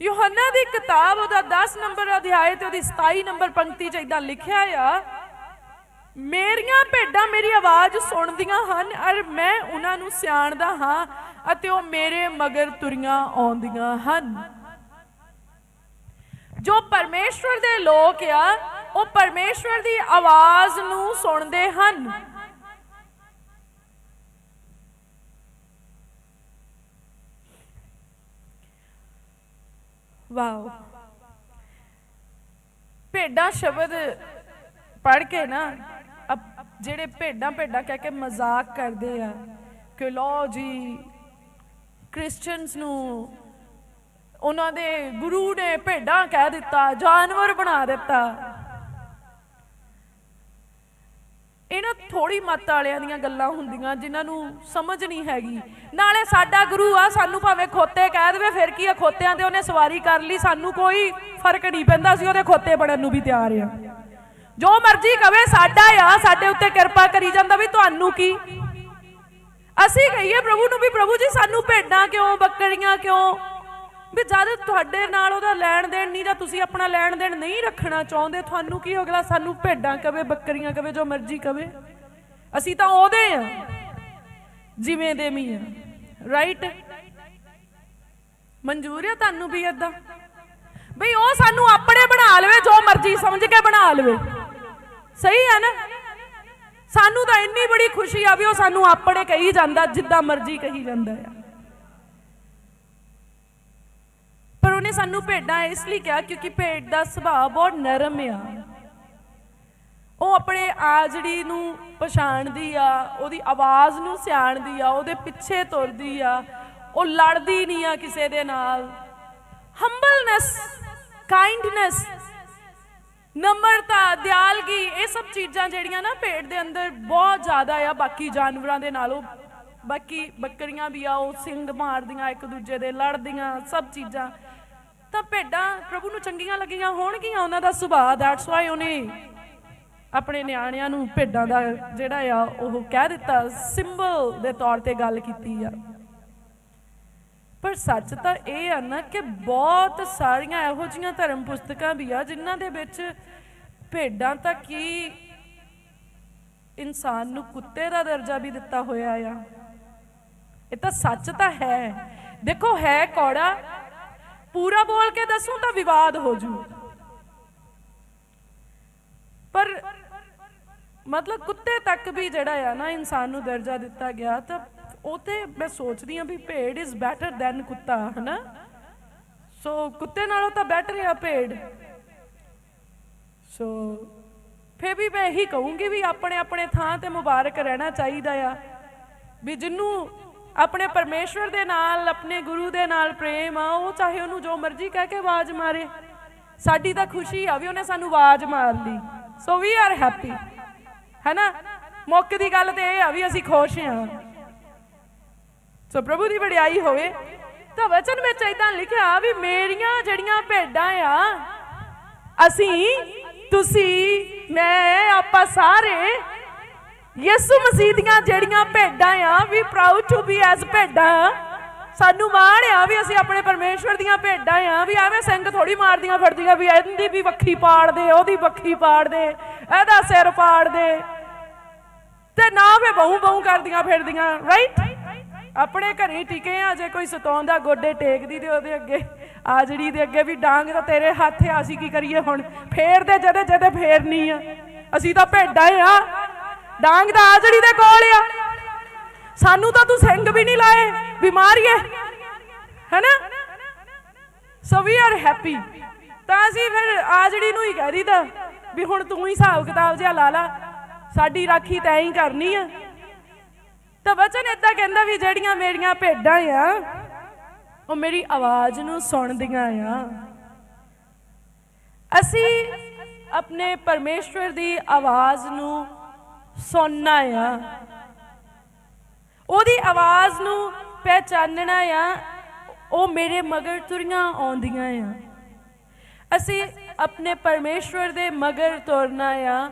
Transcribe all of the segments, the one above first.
ਯੋਹੰਨਾ ਦੀ ਕਿਤਾਬ ਉਹਦਾ 10 ਨੰਬਰ ਅਧਿਆਇ ਤੇ ਉਹਦੀ 27 ਨੰਬਰ ਪੰਕਤੀ 'ਚ ਇਦਾਂ ਲਿਖਿਆ ਆ, ਮੇਰੀਆਂ ਭੇਡਾਂ ਮੇਰੀ ਆਵਾਜ਼ ਸੁਣਦੀਆਂ ਹਨ, ਅਰ ਮੈਂ ਉਹਨਾਂ ਨੂੰ ਸਿਆਣਦਾ ਹਾਂ ਅਤੇ ਉਹ ਮੇਰੇ ਮਗਰ ਤੁਰੀਆਂ ਆਉਂਦੀਆਂ ਹਨ। ਜੋ ਪਰਮੇਸ਼ਵਰ ਦੇ ਲੋਕ ਆ, ਉਹ ਪਰਮੇਸ਼ਵਰ ਦੀ ਆਵਾਜ਼ ਨੂੰ ਸੁਣਦੇ ਹਨ। ਵਾਓ। ਭੇਡਾਂ ਸ਼ਬਦ ਪੜ ਕੇ ਨਾ ਜਿਹੜੇ ਭੇਡਾਂ ਭੇਡਾਂ ਕਹਿ ਕੇ ਮਜ਼ਾਕ ਕਰਦੇ ਆ ਕਿ ਲੋ ਜੀ ਕ੍ਰਿਸਚੀਅਨਸ ਨੂੰ ਉਹਨਾਂ ਦੇ ਗੁਰੂ ਨੇ ਭੇਡਾਂ ਕਹਿ ਦਿੱਤਾ, ਜਾਨਵਰ ਬਣਾ ਦਿੱਤਾ। ਇਹਨਾਂ ਥੋੜੀ ਮੱਤ ਵਾਲਿਆਂ ਦੀਆਂ ਗੱਲਾਂ ਹੁੰਦੀਆਂ ਜਿਨ੍ਹਾਂ ਨੂੰ ਸਮਝ ਨਹੀਂ ਹੈਗੀ। ਨਾਲੇ ਸਾਡਾ ਗੁਰੂ ਆ, ਸਾਨੂੰ ਭਾਵੇਂ ਖੋਤੇ ਕਹਿ ਦੇਵੇ, ਫਿਰ ਕੀ ਆ? ਖੋਤਿਆਂ ਤੇ ਉਹਨੇ ਸਵਾਰੀ ਕਰ ਲਈ, ਸਾਨੂੰ ਕੋਈ ਫ਼ਰਕ ਨਹੀਂ ਪੈਂਦਾ ਸੀ ਉਹਦੇ ਖੋਤੇ ਬਣਨ ਨੂੰ ਵੀ ਤਿਆਰ ਆ। ਜੋ ਮਰਜ਼ੀ ਕਵੇ, ਸਾਡਾ ਆ, ਸਾਡੇ ਉੱਤੇ ਕਿਰਪਾ ਕਰੀ ਜਾਂਦਾ ਵੀ ਤੁਹਾਨੂੰ ਕੀ? ਅਸੀਂ ਕਹੀਏ, ਪ੍ਰਭੂ ਨੂੰ ਵੀ ਪ੍ਰਭੂ ਜੀ, ਸਾਨੂੰ ਭੇਡਾਂ ਕਿਉਂ, ਬੱਕਰੀਆਂ ਕਿਉਂ ਵੀ ਜਦ ਤੁਹਾਡੇ ਨਾਲ ਉਹਦਾ ਲੈਣ ਦੇਣ ਨਹੀਂ ਜਾਂ ਤੁਸੀਂ ਆਪਣਾ ਲੈਣ ਦੇਣ ਨਹੀਂ ਰੱਖਣਾ ਚਾਹੁੰਦੇ, ਤੁਹਾਨੂੰ ਕੀ ਅਗਲਾ ਸਾਨੂੰ ਭੇਡਾਂ ਕਵੇ, ਬੱਕਰੀਆਂ ਕਵੇ, ਜੋ ਮਰਜ਼ੀ ਕਵੇ। ਅਸੀਂ ਤਾਂ ਉਹਦੇ ਆ, ਜਿਵੇਂ ਦੇ ਵੀ ਰਾਈਟ ਮਨਜ਼ੂਰ ਹੈ ਤੁਹਾਨੂੰ ਵੀ ਏਦਾਂ? ਬਈ ਉਹ ਸਾਨੂੰ ਆਪਣੇ ਬਣਾ ਲਵੇ, ਜੋ ਮਰਜ਼ੀ ਸਮਝ ਕੇ ਬਣਾ ਲਵੇ। ਸਹੀ ਹੈ ਨਾ? ਸਾਨੂੰ ਤਾਂ ਇੰਨੀ ਬੜੀ ਖੁਸ਼ੀ ਆ ਵੀ ਉਹ ਸਾਨੂੰ ਆਪਣੇ ਕਹੀ ਜਾਂਦਾ, ਜਿੱਦਾਂ ਮਰਜ਼ੀ ਕਹੀ ਜਾਂਦਾ ਆ। ਪਰ ਉਹਨੇ ਸਾਨੂੰ ਭੇਡਾਂ ਇਸ ਲਈ ਕਿਹਾ ਕਿਉਂਕਿ ਭੇਡ ਦਾ ਸੁਭਾਅ ਬਹੁਤ ਨਰਮ ਆ। ਉਹ ਆਪਣੇ ਆਜੜੀ ਨੂੰ ਪਛਾਣਦੀ ਆ, ਉਹਦੀ ਆਵਾਜ਼ ਨੂੰ ਸਿਆਣਦੀ ਆ, ਉਹਦੇ ਪਿੱਛੇ ਤੁਰਦੀ ਆ, ਉਹ ਲੜਦੀ ਨਹੀਂ ਆ ਕਿਸੇ ਦੇ ਨਾਲ। ਹੰਬਲਨੈਸ ਕਾਈਂਡਨੈਸ ਨਮਰਤਾ, ਦਿਆਲਗੀ, ਇਹ ਸਭ ਚੀਜ਼ਾਂ ਜਿਹੜੀਆਂ ਨਾ ਭੇਡ ਦੇ ਅੰਦਰ ਬਹੁਤ ਜ਼ਿਆਦਾ ਆ, ਬਾਕੀ ਜਾਨਵਰਾਂ ਦੇ ਨਾਲੋਂ ਬਾਕੀ ਬੱਕਰੀਆਂ ਵੀ ਆ, ਉਹ ਸਿੰਗ ਮਾਰਦੀਆਂ ਇੱਕ ਦੂਜੇ ਦੇ, ਲੜਦੀਆਂ, ਸਭ ਚੀਜ਼ਾਂ। ਤਾਂ ਭੇਡਾਂ ਪ੍ਰਭੂ ਨੂੰ ਚੰਗੀਆਂ ਲੱਗੀਆਂ ਹੋਣਗੀਆਂ ਉਹਨਾਂ ਦਾ ਸੁਭਾਅ ਦੈਟਸ ਵਾਈ ਉਹਨੇ ਆਪਣੇ ਨਿਆਣਿਆਂ ਨੂੰ ਭੇਡਾਂ ਦਾ ਜਿਹੜਾ ਆ, ਉਹ ਕਹਿ ਦਿੱਤਾ ਸਿੰਬਲ ਦੇ ਤੌਰ ਤੇ ਗੱਲ ਕੀਤੀ ਆ। ਪਰ ਸੱਚ ਤਾਂ ਇਹ ਆ ਨਾ ਕਿ ਬਹੁਤ ਸਾਰੀਆਂ ਇਹੋ ਜਿਹੀਆਂ ਧਰਮ ਪੁਸਤਕਾਂ ਵੀ ਆ, ਜਿਨ੍ਹਾਂ ਦੇ ਵਿੱਚ ਭੇਡਾਂ ਤਾਂ ਕੀ ਇਨਸਾਨ ਨੂੰ ਕੁੱਤੇ ਦਾ ਦਰਜਾ ਵੀ ਦਿੱਤਾ ਹੋਇਆ ਆ। ਇਹ ਤਾਂ ਸੱਚ ਤਾਂ ਹੈ। ਦੇਖੋ ਹੈ ਕੌੜਾ ਪੂਰਾ ਬੋਲ ਕੇ ਦੱਸੂ ਤਾਂ ਵਿਵਾਦ ਹੋ ਜੂ। ਪਰ ਮਤਲਬ ਕੁੱਤੇ ਤੱਕ ਵੀ ਜਿਹੜਾ ਆ ਨਾ ਇਨਸਾਨ ਨੂੰ ਦਰਜਾ ਦਿੱਤਾ ਗਿਆ, ਤਾਂ ਉਹ ਮੈਂ ਸੋਚਦੀ ਆ ਵੀ ਭੇਡ ਇਜ਼ ਬੈਟਰ ਦੈਨ ਕੁੱਤਾ, ਹਨਾ? ਸੋ ਕੁੱਤੇ ਨਾਲੋਂ ਤਾਂ ਬੈਟਰ ਆ ਭੇਡ। ਸੋ ਫੇ ਵੀ ਮੈਂ ਇਹੀ ਕਹੂੰਗੀ ਵੀ ਆਪਣੇ ਆਪਣੇ ਥਾਂ ਤੇ ਮੁਬਾਰਕ ਰਹਿਣਾ ਚਾਹੀਦਾ ਆ। ਵੀ ਜਿੰਨੂੰ ਆਪਣੇ ਪਰਮੇਸ਼ਵਰ ਦੇ ਨਾਲ, ਆਪਣੇ ਗੁਰੂ ਦੇ ਨਾਲ ਪ੍ਰੇਮ ਆ, ਉਹ ਚਾਹੇ ਉਹਨੂੰ ਜੋ ਮਰਜ਼ੀ ਕਹਿ ਕੇ ਆਵਾਜ਼ ਮਾਰੇ। ਸਾਡੀ ਤਾਂ ਖੁਸ਼ੀ ਆ ਵੀ ਉਹਨੇ ਸਾਨੂੰ ਆਵਾਜ਼ ਮਾਰ ਲਈ। ਸੋ ਵੀ ਆਰ ਹੈਪੀ ਹੈਨਾ? ਮੁੱਕ ਦੀ ਗੱਲ ਤੇ ਇਹ ਆ ਵੀ ਅਸੀਂ ਖੁਸ਼ ਹਾਂ। ਸੋ ਪ੍ਰਭੂ ਦੀ ਵਡਿਆਈ ਹੋਵੇ, ਤਾਂ ਵਚਨ ਵਿੱਚ ਇਦਾਂ ਲਿਖਿਆ ਵੀ ਮੇਰੀਆਂ ਜਿਹੜੀਆਂ ਭੇਡਾਂ ਆ, ਅਸੀਂ, ਤੁਸੀਂ, ਮੈਂ, ਆਪਾਂ ਸਾਰੇ ਯਿਸੂ ਮਸੀਹ ਦੀਆਂ ਜਿਹੜੀਆਂ ਭੇਡਾਂ ਆ we proud to be as ਭੇਡਾਂ। ਸਾਨੂੰ ਮਾਣ ਆ ਵੀ ਅਸੀਂ ਆਪਣੇ ਪਰਮੇਸ਼ਵਰ ਦੀਆਂ ਭੇਡਾਂ ਆ, ਵੀ ਐਵੇਂ ਸਿੰਘ ਥੋੜੀ ਮਾਰਦੀਆਂ ਫੜਦੀਆਂ ਵੀ ਇਹਦੀ ਵੀ ਵੱਖੀ ਪਾੜ ਦੇ, ਉਹਦੀ ਵੱਖੀ ਪਾੜ ਦੇ, ਇਹਦਾ ਸਿਰ ਪਾੜ ਦੇ। ਤੇ ਨਾ ਫੇ ਬਹੂ ਬਹੂ ਕਰਦੀਆਂ ਫਿਰਦੀਆਂ ਰਾਈਟ ਆਪਣੇ ਘਰੇ ਟਿਕੇ ਆ, ਜੇ ਕੋਈ ਸਤਾਉਂਦਾ ਗੋਡੇ ਟੇਕਦੀ ਤੇ ਉਹਦੇ ਅੱਗੇ ਆਜੜੀ ਦੇ ਅੱਗੇ ਵੀ ਡਾਂਗ ਤਾਂ ਤੇਰੇ ਹੱਥ ਆ, ਅਸੀਂ ਕੀ ਕਰੀਏ ਹੁਣ? ਫੇਰ ਦੇ ਜਦੇ ਜਦੇ ਫੇਰਨੀ ਆ। ਅਸੀਂ ਤਾਂ ਭੇਡਾਂ ਆ। ਡਾਂਗ ਤਾਂ ਆਜੜੀ ਦੇ ਕੋਲ ਆ। ਸਾਨੂੰ ਤਾਂ ਤੂੰ ਸਿੰਘ ਵੀ ਨਹੀਂ ਲਾਏ ਬਿਮਾਰੀਏ ਹੈਨਾ? ਸੋ ਵੀ ਆਰ ਹੈਪੀ ਤਾਂ ਅਸੀਂ ਫਿਰ ਆਜੜੀ ਨੂੰ ਹੀ ਕਹਿ ਦੀਦਾ ਵੀ ਹੁਣ ਤੂੰ ਹੀ ਹਿਸਾਬ ਕਿਤਾਬ ਜਿਹਾ ਲਾ ਲਾ, ਸਾਡੀ ਰਾਖੀ ਤੈਂ ਹੀ ਕਰਨੀ ਆ। ਤਾਂ ਬਚਨ ਏਦਾਂ ਕਹਿੰਦਾ ਵੀ ਜਿਹੜੀਆਂ ਮੇਰੀਆਂ ਭੇਡਾਂ ਆ, ਉਹ ਮੇਰੀ ਆਵਾਜ਼ ਨੂੰ ਸੁਣਦੀਆਂ ਆ। ਅਸੀਂ ਆਪਣੇ ਪਰਮੇਸ਼ਵਰ ਦੀ ਆਵਾਜ਼ ਨੂੰ ਸੁਣਨਾ ਆ। ਉਹਦੀ ਆਵਾਜ਼ ਨੂੰ ਪਹਿਚਾਨਣਾ ਆ, ਉਹ ਮੇਰੇ ਮਗਰ ਤੁਰੀਆਂ ਆਉਂਦੀਆਂ ਆ। ਅਸੀਂ ਆਪਣੇ ਪਰਮੇਸ਼ਵਰ ਦੇ ਮਗਰ ਤੁਰਨਾ ਆ।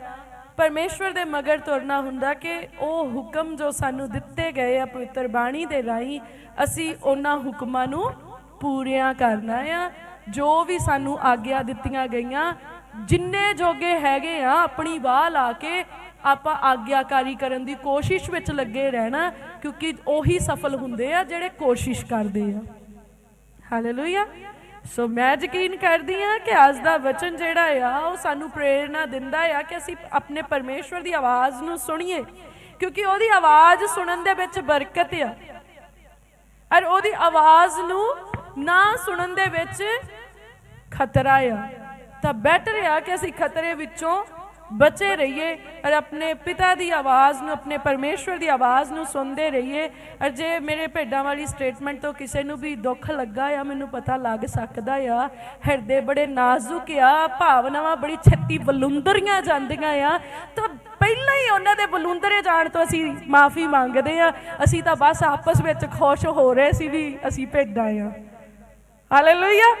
ਪਰਮੇਸ਼ਵਰ ਦੇ ਮਗਰ ਤੁਰਨਾ ਹੁੰਦਾ ਕਿ ਉਹ ਹੁਕਮ ਜੋ ਸਾਨੂੰ ਦਿੱਤੇ ਗਏ ਆ ਪਵਿੱਤਰ ਬਾਣੀ ਦੇ ਰਾਹੀਂ, ਅਸੀਂ ਉਹਨਾਂ ਹੁਕਮਾਂ ਨੂੰ ਪੂਰੀਆਂ ਕਰਨਾ ਆ। ਜੋ ਵੀ ਸਾਨੂੰ ਆਗਿਆ ਦਿੱਤੀਆਂ ਗਈਆਂ, ਜਿੰਨੇ ਜੋਗੇ ਹੈਗੇ ਆ, ਆਪਣੀ ਬਾਹ ਲਾ ਕੇ ਆਪਾਂ ਆਗਿਆਕਾਰੀ ਕਰਨ ਦੀ ਕੋਸ਼ਿਸ਼ ਵਿੱਚ ਲੱਗੇ ਰਹਿਣਾ, ਕਿਉਂਕਿ ਉਹੀ ਸਫਲ ਹੁੰਦੇ ਆ ਜਿਹੜੇ ਕੋਸ਼ਿਸ਼ ਕਰਦੇ ਆ। ਹਾਲੇਲੂਇਆ ਸੋ ਮੈਂ ਯਕੀਨ ਕਰਦੀ ਆ ਕਿ ਅੱਜ ਦਾ ਵਚਨ ਜਿਹੜਾ ਆ, ਉਹ ਸਾਨੂੰ ਪ੍ਰੇਰਣਾ ਦਿੰਦਾ ਆ ਕਿ ਅਸੀਂ ਆਪਣੇ ਪਰਮੇਸ਼ਵਰ ਦੀ ਆਵਾਜ਼ ਨੂੰ ਸੁਣੀਏ, ਕਿਉਂਕਿ ਉਹਦੀ ਆਵਾਜ਼ ਸੁਣਨ ਦੇ ਵਿੱਚ ਬਰਕਤ ਆ। ਔਰ ਉਹਦੀ ਆਵਾਜ਼ ਨੂੰ ਨਾ ਸੁਣਨ ਦੇ ਵਿੱਚ ਖਤਰਾ ਆ। ਤਾਂ ਬੈਟਰ ਆ ਕਿ ਅਸੀਂ ਖਤਰੇ ਵਿੱਚੋਂ ਬਚੇ ਰਹੀਏ ਔਰ ਆਪਣੇ ਪਿਤਾ ਦੀ ਆਵਾਜ਼ ਨੂੰ, ਆਪਣੇ ਪਰਮੇਸ਼ਵਰ ਦੀ ਆਵਾਜ਼ ਨੂੰ ਸੁਣਦੇ ਰਹੀਏ। ਔਰ ਜੇ ਮੇਰੇ ਭੇਡਾਂ ਵਾਲੀ ਸਟੇਟਮੈਂਟ ਤੋਂ ਕਿਸੇ ਨੂੰ ਵੀ ਦੁੱਖ ਲੱਗਾ ਆ, ਮੈਨੂੰ ਪਤਾ ਲੱਗ ਸਕਦਾ ਆ, ਹਿਰਦੇ ਬੜੇ ਨਾਜ਼ੁਕ ਆ, ਭਾਵਨਾਵਾਂ ਬੜੀ ਛੇਤੀ ਬਲੁੰਦਰੀਆਂ ਜਾਂਦੀਆਂ ਆ। ਤਾਂ ਪਹਿਲਾਂ ਹੀ ਉਹਨਾਂ ਦੇ ਬਲੁੰਦਰੇ ਜਾਣ ਤੋਂ ਅਸੀਂ ਮਾਫੀ ਮੰਗਦੇ ਆ। ਅਸੀਂ ਤਾਂ ਬਸ ਆਪਸ ਵਿੱਚ ਖੁਸ਼ ਹੋ ਰਹੇ ਸੀ ਵੀ ਅਸੀਂ ਭੇਡਾਂ ਆ। ਹਾਲੇਲੂਇਆ